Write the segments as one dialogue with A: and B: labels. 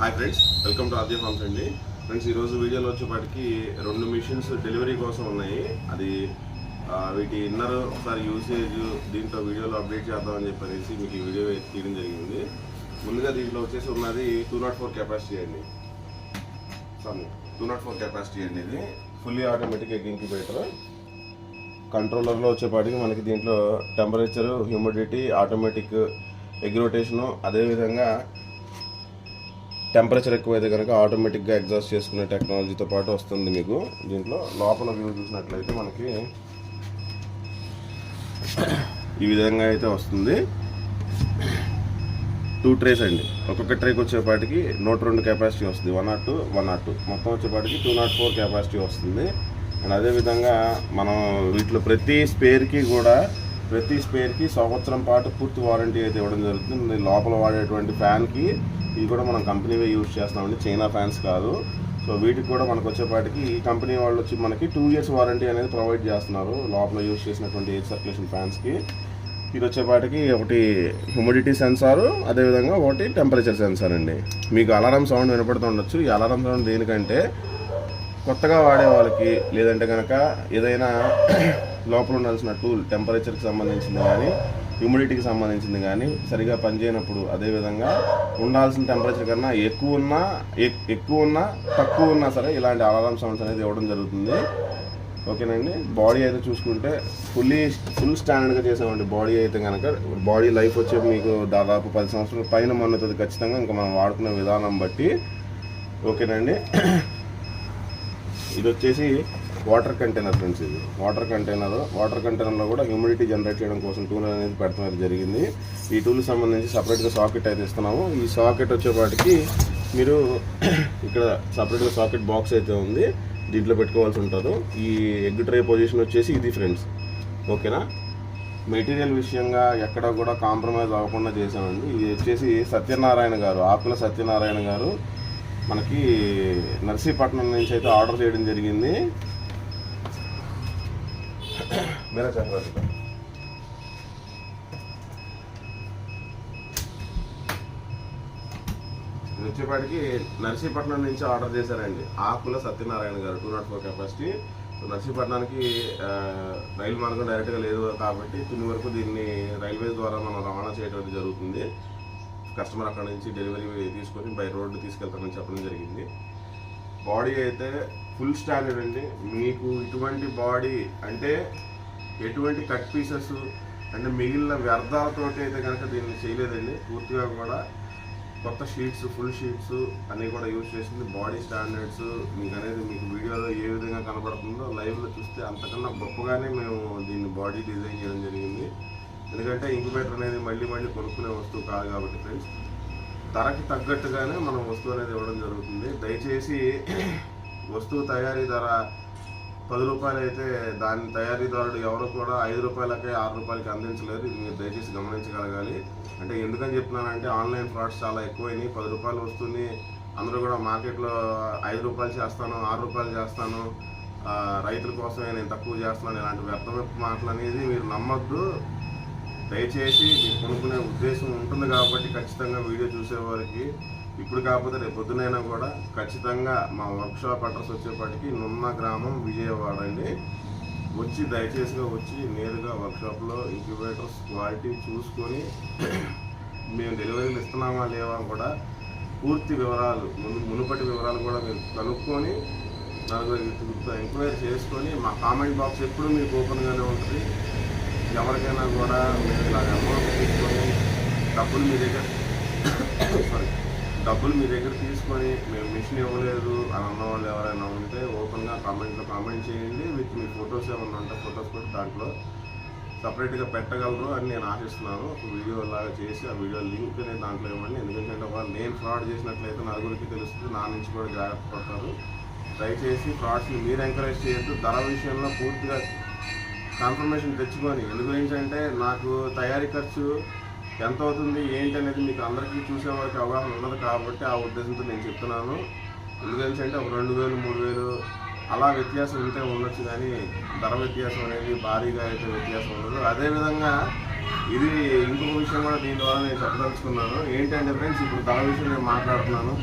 A: Hi friends welcome to Aadya farms అండి. Friends ఈరోజు వీడియోలో వచ్చేపాటికి రెండు మిషన్స్ డెలివరీ కోసం ఉన్నాయి. అది వీటి ఇన్నర్ ఒకసారి యూసేజ్ దీంట్లో వీడియోలో అప్డేట్ చేద్దామని చెప్పనేసి మీకు ఈ వీడియో తీయడం జరిగింది. ముందుగా దీంట్లో వచ్చేసి ఉన్నది టూ నాట్ ఫోర్ కెపాసిటీ అండి. Sum two naught four capacity అండి ఇది. ఫుల్లీ ఆటోమేటిక్ ఎగ్ ఇంక్యుబేటర్ కంట్రోలర్లో వచ్చేపాటికి మనకి దీంట్లో temperature humidity automatic egg rotation అదేవిధంగా టెంపరేచర్ ఎక్కువైతే కనుక ఆటోమేటిక్గా ఎగ్జాస్ట్ చేసుకునే టెక్నాలజీతో పాటు వస్తుంది మీకు. దీంట్లో లోపల వ్యూ చూసినట్లయితే మనకి ఈ విధంగా అయితే వస్తుంది. టూ ట్రేస్ అండి. ఒక్కొక్క ట్రేకి వచ్చేపాటికి నూట రెండు కెపాసిటీ వస్తుంది. One naught two one naught two మొత్తం వచ్చేపాటికి టూ నాట్ ఫోర్ కెపాసిటీ వస్తుంది. అండ్ అదేవిధంగా మనం వీటిలో ప్రతి స్పేర్కి కూడా ప్రతి స్పేర్కి సంవత్సరం పాటు పూర్తి వారంటీ అయితే ఇవ్వడం జరుగుతుంది. లోపల వాడేటువంటి ఫ్యాన్కి ఇది కూడా మనం కంపెనీవే యూజ్ చేస్తామండి చైనా ఫ్యాన్స్ కాదు. సో వీటికి కూడా మనకు వచ్చేపాటికి ఈ కంపెనీ వాళ్ళు వచ్చి మనకి టూ ఇయర్స్ వారంటీ అనేది ప్రొవైడ్ చేస్తున్నారు. లోపల యూజ్ చేసినటువంటి ఎయిర్ సర్క్యులేషన్ ఫ్యాన్స్కి. ఇది వచ్చేపాటికి ఒకటి హ్యూమిడిటీ సెన్సారు అదేవిధంగా ఒకటి టెంపరేచర్ సెన్సార్ అండి మీకు అలారం సౌండ్ వినపడుతుండొచ్చు ఈ అలారం సౌండ్ దేనికంటే కొత్తగా వాడే వాళ్ళకి లేదంటే కనుక ఏదైనా లోపల ఉండాల్సిన టూల్ టెంపరేచర్కి సంబంధించింది కానీ హ్యూమిడిటీకి సంబంధించింది కానీ సరిగా పనిచేయనప్పుడు అదేవిధంగా ఉండాల్సిన టెంపరేచర్ కన్నా ఎక్కువ ఉన్నా ఎక్- ఎక్కువ ఉన్నా తక్కువ ఉన్నా సరే ఇలాంటి అలారం సౌండ్స్ అనేది ఇవ్వడం జరుగుతుంది. ఓకేనండి? బాడీ అయితే చూసుకుంటే ఫుల్లీ ఫుల్ స్టాండర్డ్గా చేసామండి బాడీ అయితే కనుక బాడీ లైఫ్ వచ్చే మీకు దాదాపు పది సంవత్సరాల పైన మన్నుతుంది ఖచ్చితంగా. ఇంకా మనం వాడుకున్న విధానం బట్టి. ఓకేనండి? ఇది వచ్చేసి వాటర్ కంటైనర్ ఫ్రెండ్స్ ఇది. వాటర్ కంటైనర్ వాటర్ కంటైనర్లో కూడా హ్యూమిడిటీ జనరేట్ చేయడం కోసం టూల్ అనేది పెట్టడం అయితే జరిగింది. ఈ టూల్ సంబంధించి సపరేట్గా సాకెట్ అయితే ఇస్తున్నాము. ఈ సాకెట్ వచ్చేపాటికి మీరు ఇక్కడ సపరేట్గా సాకెట్ బాక్స్ అయితే ఉంది. దీంట్లో పెట్టుకోవాల్సి ఉంటుంది. ఈ ఎగ్ ట్రే పొజిషన్ వచ్చేసి ఇది ఫ్రెండ్స్. ఓకేనా? మెటీరియల్ విషయంగా ఎక్కడ కూడా కాంప్రమైజ్ అవ్వకుండా చేసామండి ఇది వచ్చేసి సత్యనారాయణ గారు ఆకుల సత్యనారాయణ గారు మనకి నర్సీపట్నం నుంచి అయితే ఆర్డర్ చేయడం జరిగింది. మీరా చక్రవర్తి వచ్చేపాటికి నర్సీపట్నం నుంచి ఆర్డర్ చేశారండి. ఆకుల సత్యనారాయణ గారు టూ నాట్ ఫోర్ కెపాసిటీ. నర్సీపట్నానికి రైలు మార్గం డైరెక్ట్గా లేదు కాబట్టి తుని వరకు దీన్ని రైల్వే ద్వారా మనం రవాణా చేయడం జరుగుతుంది. కస్టమర్ అక్కడ నుంచి డెలివరీ తీసుకొని బై రోడ్డు తీసుకెళ్తామని చెప్పడం జరిగింది. బాడీ అయితే ఫుల్ స్టాండర్డ్ అండి. మీకు ఇటువంటి బాడీ అంటే ఎటువంటి కట్ పీసెస్ అంటే మిగిలిన వ్యర్థాలతోటి అయితే కనుక దీన్ని చేయలేదండి. పూర్తిగా కూడా కొత్త షీట్స్ ఫుల్ షీట్స్ అన్నీ కూడా యూజ్ చేసింది. బాడీ స్టాండర్డ్స్ మీకు అనేది మీకు వీడియోలో ఏ విధంగా కనబడుతుందో లైవ్లో చూస్తే అంతకన్నా గొప్పగానే మేము దీన్ని బాడీ డిజైన్ చేయడం జరిగింది. ఎందుకంటే ఇంక్యుబేటర్ అనేది మళ్ళీ మళ్ళీ కొనుక్కునే వస్తువు కాదు కాబట్టి ఫ్రెండ్స్ ధరకి తగ్గట్టుగానే మనం వస్తువు అనేది ఇవ్వడం జరుగుతుంది. దయచేసి వస్తువు తయారీ ధర పది రూపాయలు అయితే దాని తయారీదారుడు ఎవరు కూడా ఐదు రూపాయలకే ఆరు రూపాయలకి అందించలేదు. ఇది మీరు దయచేసి గమనించగలగాలి. అంటే ఎందుకని చెప్తున్నానంటే ఆన్లైన్ ఫ్రాడ్స్ చాలా ఎక్కువైనాయి. పది రూపాయలు వస్తుంది. అందరూ కూడా మార్కెట్లో ఐదు రూపాయలు చేస్తాను ఆరు రూపాయలు చేస్తాను. రైతుల కోసమే నేను తక్కువ చేస్తున్నాను. ఇలాంటి వ్యర్థమైన మాటలు అనేది మీరు నమ్మద్దు. దయచేసి మీకు కొనుక్కునే ఉద్దేశం ఉంటుంది కాబట్టి ఖచ్చితంగా వీడియో చూసేవారికి ఇప్పుడు కాకపోతే రేపు పొద్దునైనా కూడా ఖచ్చితంగా మా వర్క్షాప్ అడ్రస్ వచ్చేప్పటికి నున్న గ్రామం విజయవాడ అండి. వచ్చి దయచేసిగా వచ్చి నేరుగా వర్క్షాప్లో ఇంక్యుబేటర్స్ క్వాలిటీ చూసుకొని మేము డెలివరీలు ఇస్తున్నామా లేవా కూడా పూర్తి వివరాలు మును మునుపటి వివరాలు కూడా మీరు కనుక్కొని నలుగురు ఎంక్వైరీ చేసుకొని మా కామెంట్ బాక్స్ ఎప్పుడు మీకు ఓపెన్గానే ఉంటుంది. ఎవరికైనా కూడా మీరు ఇలా అమౌంట్ తీసుకొని డబ్బులు మీ దగ్గర సారీ డబ్బులు మీ దగ్గర తీసుకొని మేము మిషన్ ఇవ్వలేదు అని అన్న వాళ్ళు ఎవరైనా ఉంటే ఓపెన్గా కామెంట్లో కామెంట్ చేయండి విత్ మీ ఫొటోస్ ఏమన్నా ఉంటే ఫొటోస్ కూడా దాంట్లో సపరేట్గా పెట్టగలరు అని నేను ఆశిస్తున్నాను. ఒక వీడియో లాగా చేసి ఆ వీడియో లింక్ నేను దాంట్లో ఇవ్వండి. ఎందుకంటే ఒకవేళ నేను ఫ్రాడ్ చేసినట్లయితే నలుగురికి తెలుస్తుంది నా నుంచి కూడా జాగ్రత్త పడతారు. దయచేసి ఫ్రాడ్స్ని మీరు ఎంకరేజ్ చేయొద్దు. ధర విషయంలో పూర్తిగా కన్ఫర్మేషన్ తెచ్చుకొని. ఎందుకు అంటే నాకు తయారీ ఖర్చు ఎంత అవుతుంది ఏంటి అనేది మీకు అందరికీ చూసే వారికి అవగాహన ఉండదు కాబట్టి ఆ ఉద్దేశంతో నేను చెప్తున్నాను. ఎందుకంటే అంటే ఒక రెండు వేలు మూడు వేలు అలా వ్యత్యాసం ఉంటే ఉండొచ్చు కానీ ధర వ్యత్యాసం అనేది భారీగా అయితే వ్యత్యాసం ఉండదు. అదేవిధంగా ఇది ఇంకొక విషయం కూడా దీని ద్వారా నేను చెప్పదలుచుకున్నాను. ఏంటంటే ఫ్రెండ్స్ ఇప్పుడు ధర విషయం నేను మాట్లాడుతున్నాను.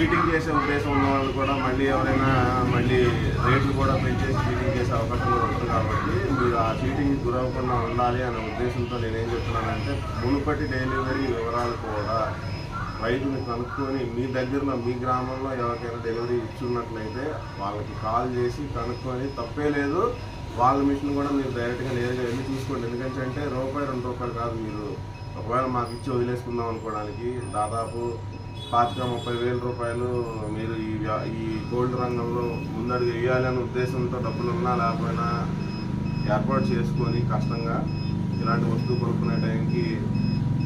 A: చీటింగ్ చేసే ఉద్దేశం ఉన్న వాళ్ళు కూడా మళ్ళీ ఎవరైనా మళ్ళీ రేట్లు కూడా పెంచేసి చీటింగ్ చేసే అవకాశం కూడా ఉంటుంది కాబట్టి మీరు ఆ చీటింగ్ గురవకుండా ఉండాలి అనే ఉద్దేశంతో నేనేం చెప్తున్నానంటే మునుపటి డెలివరీ వివరాలు కూడా రైతుని కనుక్కొని మీ దగ్గరలో మీ గ్రామంలో ఎవరికైనా డెలివరీ ఇచ్చున్నట్లయితే వాళ్ళకి కాల్ చేసి కనుక్కొని తప్పే లేదు. వాళ్ళ మిషన్ కూడా మీరు డైరెక్ట్గా నేరుగా వెళ్ళి చూసుకోండి. ఎందుకంటే రూపాయి రెండు రూపాయలు కాదు మీరు. ఒకవేళ మాకు ఇచ్చి వదిలేసుకుందాం అనుకోవడానికి దాదాపు పాతిక ముప్పై వేల రూపాయలు మీరు ఈ ఈ గోల్డ్ రంగంలో ముందడుగు వేయాలనే ఉద్దేశంతో డబ్బులు ఉన్నా లేకపోయినా ఏర్పాటు చేసుకొని కష్టంగా ఇలాంటి వస్తువు కొనుక్కునే టైంకి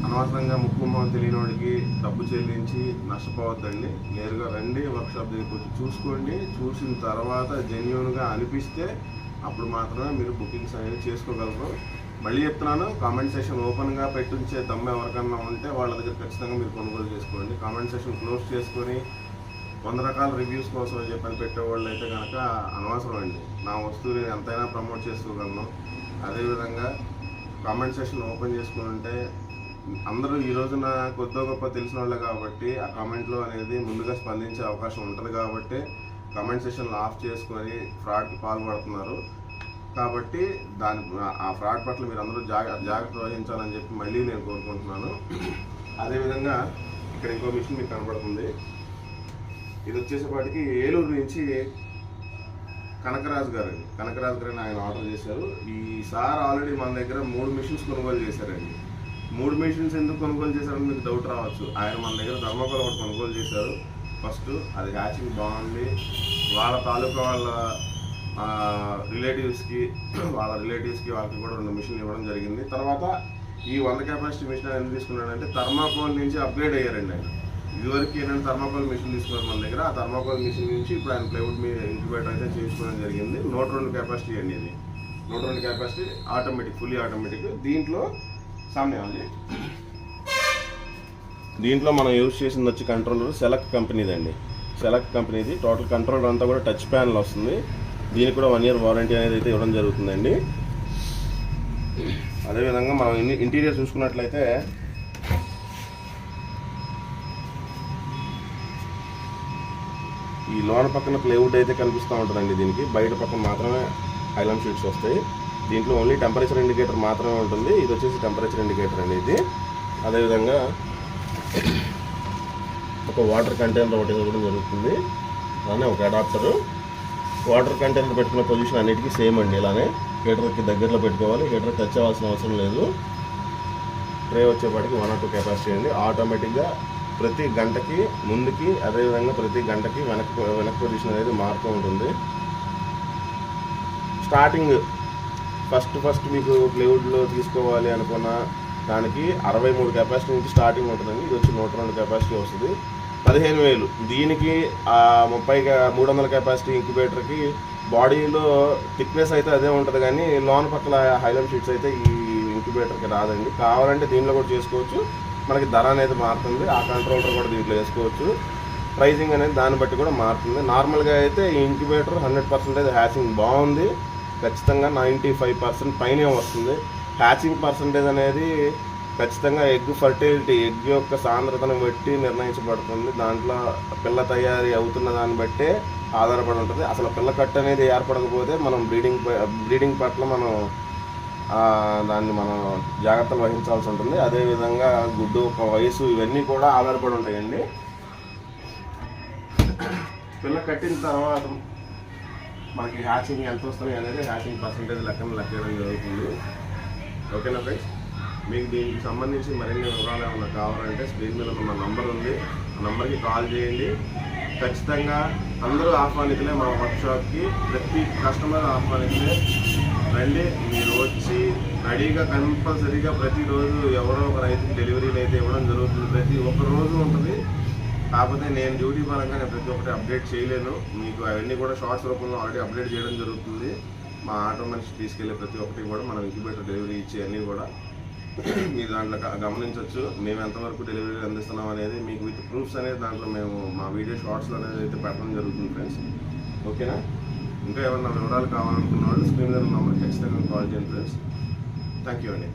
A: అనవసరంగా ముక్కు తెలియని వాడికి డబ్బు చెల్లించి నష్టపోవద్దండి. నేరుగా రండి వర్క్షాప్ దగ్గరికి వచ్చి చూసుకోండి. చూసిన తర్వాత జెన్యున్గా అనిపిస్తే అప్పుడు మాత్రమే మీరు బుకింగ్స్ అనేవి చేసుకోగలరు. మళ్ళీ చెప్తున్నాను కామెంట్ సెషన్ ఓపెన్గా పెట్టించే దమ్ము ఎవరికన్నా ఉంటే వాళ్ళ దగ్గర ఖచ్చితంగా మీరు కొనుగోలు చేసుకోండి. కామెంట్ సెషన్ క్లోజ్ చేసుకొని వంద రకాల రివ్యూస్ కోసం అని చెప్పని పెట్టేవాళ్ళు అయితే కనుక అనవసరం అండి. నా వస్తువుని ఎంతైనా ప్రమోట్ చేసుకోగలను. అదేవిధంగా కామెంట్ సెషన్ ఓపెన్ చేసుకుని ఉంటే అందరూ ఈ రోజున కొద్దో గొప్ప తెలిసిన వాళ్ళే కాబట్టి ఆ కామెంట్లో అనేది ముందుగా స్పందించే అవకాశం ఉంటుంది కాబట్టి కామెంట్ సెషన్లు ఆఫ్ చేసుకొని ఫ్రాడ్కి పాల్పడుతున్నారు. కాబట్టి దాని ఆ ఫ్రాడ్ పట్ల మీరు అందరూ జాగ్ర జాగ్రత్త వహించాలని చెప్పి మళ్ళీ నేను కోరుకుంటున్నాను. అదేవిధంగా ఇక్కడ ఇంకో మిషన్ మీకు కనబడుతుంది ఇది వచ్చేసేపాటికి ఏలూరు నుంచి కనకరాజు గారు కనకరాజు గారిని ఆయన ఆర్డర్ చేశారు. ఈ సార్ ఆల్రెడీ మన దగ్గర మూడు మిషన్స్ కొనుగోలు చేశారండి. మూడు మిషన్స్ ఎందుకు కొనుగోలు చేశారని మీకు డౌట్ రావచ్చు. ఆయన మన దగ్గర ధర్మకోల్ ఒకటి కొనుగోలు చేశారు. ఫస్ట్ అది హ్యాచింగ్ బాగుంది. వాళ్ళ తాలూకా వాళ్ళ రిలేటివ్స్కి వాళ్ళ రిలేటివ్స్కి వాళ్ళకి కూడా రెండు మిషన్లు ఇవ్వడం జరిగింది. తర్వాత ఈ వంద కెపాసిటీ మిషన్ ఆయన ఎందుకు తీసుకున్నాడంటే థర్మాకోల్ నుంచి అప్గ్రేడ్ అయ్యారండి ఆయన. ఇదివరకు ఏంటంటే థర్మాకోల్ మిషన్ తీసుకున్నారు మన దగ్గర ఆ థర్మాకోల్ మిషన్ నుంచి ఇప్పుడు ఆయన ప్లైవుడ్ మీద ఇంక్యుబేటర్ అయితే చేసుకోవడం జరిగింది. నూట రెండు కెపాసిటీ అండి ఇది. నూట రెండు కెపాసిటీ ఆటోమేటిక్ ఫుల్లీ ఆటోమేటిక్ దీంట్లో సమయం దీంట్లో మనం యూజ్ చేసింది వచ్చి కంట్రోలర్ సెలెక్ట్ కంపెనీదండి సెలెక్ట్ కంపెనీది టోటల్ కంట్రోలర్ అంతా కూడా టచ్ ప్యానల్ వస్తుంది. దీనికి కూడా వన్ ఇయర్ వారంటీ అనేది అయితే ఇవ్వడం జరుగుతుందండి. అదేవిధంగా మనం ఇంటీరియర్ చూసుకున్నట్లయితే ఈ లోన పక్కన ప్లేవుడ్ అయితే కనిపిస్తూ ఉంటుందండి దీనికి. బయట పక్కన మాత్రమే ఐలాన్ షీట్స్ వస్తాయి. దీంట్లో ఓన్లీ టెంపరేచర్ ఇండికేటర్ మాత్రమే ఉంటుంది. ఇది వచ్చేసి టెంపరేచర్ ఇండికేటర్ అండి ఇది. అదేవిధంగా ఒక వాటర్ కంటైనర్ ఒకటి ఇవ్వడం జరుగుతుంది. అలానే ఒక అడాప్టరు వాటర్ కంటైనర్ పెట్టుకున్న పొజిషన్ అన్నిటికీ సేమ్ అండి ఇలానే. హీటర్కి దగ్గరలో పెట్టుకోవాలి. హీటర్ టచ్ అవ్వాల్సిన అవసరం లేదు. ట్రే వచ్చేపాటికి వన్ ఆర్ టూ కెపాసిటీ అండి. ఆటోమేటిక్గా ప్రతి గంటకి ముందుకి అదేవిధంగా ప్రతి గంటకి వెనక్ వెనక్ పొజిషన్ అనేది మారుతూ ఉంటుంది. స్టార్టింగ్ ఫస్ట్ ఫస్ట్ మీకు ప్లేవుడ్లో తీసుకోవాలి అనుకున్న దానికి అరవై మూడు కెపాసిటీ నుంచి స్టార్టింగ్ ఉంటుందండి. ఇది వచ్చి నూట రెండు కెపాసిటీ వస్తుంది. పదిహేను వేలు. దీనికి ఆ ముప్పై మూడు వందల కెపాసిటీ ఇంక్యుబేటర్కి బాడీలో థిక్నెస్ అయితే అదే ఉంటుంది కానీ లోన్ పక్కల హైలెమ్ షీట్స్ అయితే ఈ ఇంక్యుబేటర్కి రాదండి. కావాలంటే దీనిలో కూడా చేసుకోవచ్చు. మనకి ధర అనేది మారుతుంది. ఆ కంట్రోలర్ కూడా దీంట్లో వేసుకోవచ్చు. ప్రైజింగ్ అనేది దాన్ని బట్టి కూడా మారుతుంది. నార్మల్గా అయితే ఈ ఇంక్యుబేటర్ హండ్రెడ్ పర్సెంటేజ్ హ్యాచింగ్ బాగుంది. ఖచ్చితంగా నైంటీ ఫైవ్ పర్సెంట్ పైనే వస్తుంది. హ్యాచింగ్ పర్సంటేజ్ అనేది ఖచ్చితంగా ఎగ్ ఫర్టిలిటీ ఎగ్ యొక్క సాంద్రతను బట్టి నిర్ణయించబడుతుంది. దాంట్లో పిల్ల తయారీ అవుతున్న దాన్ని బట్టే ఆధారపడి ఉంటుంది. అసలు పిల్ల కట్ అనేది ఏర్పడకపోతే మనం బ్రీడింగ్ బ్రీడింగ్ పట్ల మనం దాన్ని మనం జాగ్రత్తలు వహించాల్సి ఉంటుంది. అదేవిధంగా గుడ్డు ఒక వయసు ఇవన్నీ కూడా ఆధారపడి ఉంటాయండి. పిల్ల కట్టిన తర్వాత మనకి హ్యాచింగ్ ఎంత వస్తుంది అనేది హ్యాచింగ్ పర్సంటేజ్ లెక్కన లెక్కడం జరుగుతుంది. ఓకేనా ఫ్రెండ్స్? మీకు దీనికి సంబంధించి మరిన్ని వివరాలు ఏమైనా కావాలంటే స్క్రీన్ మీద ఉన్న నంబర్ ఉంది. ఆ నంబర్కి కాల్ చేయండి. ఖచ్చితంగా అందరూ ఆహ్వానితులే మా వర్క్షాప్కి. ప్రతి కస్టమర్ ఆహ్వానితులే. రండి మీరు వచ్చి రెడీగా కంపల్సరీగా ప్రతిరోజు ఎవరో ఒక రైతుకి డెలివరీలు అయితే ఇవ్వడం జరుగుతుంది. ప్రతి ఒక్క రోజు ఉంటుంది. కాకపోతే నేను డ్యూటీ పరంగా నేను ప్రతి ఒక్కటి అప్డేట్ చేయలేను. మీకు అవన్నీ కూడా షార్ట్స్ రూపంలో ఆల్రెడీ అప్డేట్ చేయడం జరుగుతుంది. మా ఆటో మనిషి తీసుకెళ్ళే ప్రతి ఒక్కటి కూడా మనం ఇంక్యుబేటర్ డెలివరీ ఇచ్చే అన్నీ కూడా మీరు దాంట్లో గమనించవచ్చు మేము ఎంతవరకు డెలివరీ అందిస్తున్నాం అనేది మీకు విత్ ప్రూఫ్స్ అనేది దాంట్లో మేము మా వీడియో షార్ట్స్లో అనేది అయితే పెట్టడం జరుగుతుంది ఫ్రెండ్స్. ఓకేనా? ఇంకా ఏమన్నా వివరాలు కావాలనుకున్న వాళ్ళు స్క్రీన్ మీద నంబర్ ఖచ్చితంగా కాల్ చేయండి ఫ్రెండ్స్. థ్యాంక్ యూ అండి.